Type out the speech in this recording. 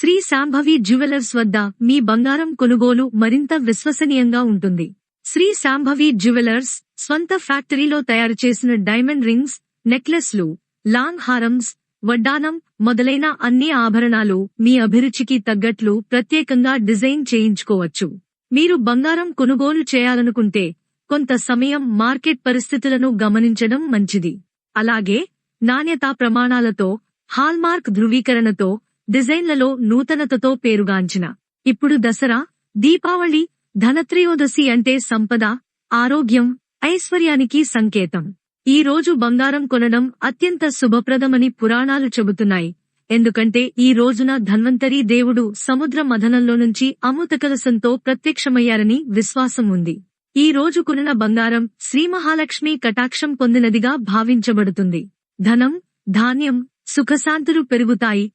Shri Shambhavi jewellers వద్ద మీ బంగారం కొనుగోలు మరింత విశ్వసనీయంగా ఉంటుంది. శ్రీ శాంభవి జ్యువెలర్స్ స్వంత ఫ్యాక్టరీలో తయారు చేసిన డైమండ్ రింగ్స్ నెక్లెస్లు లాంగ్ హారమ్స్ వడ్డానం మొదలైన అన్ని ఆభరణాలు మీ అభిరుచికి తగ్గట్లు ప్రత్యేకంగా డిజైన్ చేయించుకోవచ్చు. మీరు బంగారం కొనుగోలు చేయాలనుకుంటే కొంత సమయం మార్కెట్ పరిస్థితులను గమనించడం మంచిది. అలాగే నాణ్యతా ప్రమాణాలతో హాల్మార్క్ ధృవీకరణతో డిజైన్లలో నూతనతతో పేరుగాంచిన. ఇప్పుడు దసరా దీపావళి ధనత్రయోదశి అంటే సంపద ఆరోగ్యం ఐశ్వర్యానికి సంకేతం. ఈ రోజు బంగారం కొనడం అత్యంత శుభప్రదమని పురాణాలు చెబుతున్నాయి. ఎందుకంటే ఈ రోజున ధన్వంతరి దేవుడు సముద్ర మథనంలో నుంచి అమృతకలసంతో ప్రత్యక్షమయ్యారని విశ్వాసం ఉంది. ఈ రోజు కొనిన బంగారం శ్రీ మహాలక్ష్మి కటాక్షం పొందినదిగా భావించబడుతుంది. ధనం ధాన్యం సుఖశాంతులు పెరుగుతాయి.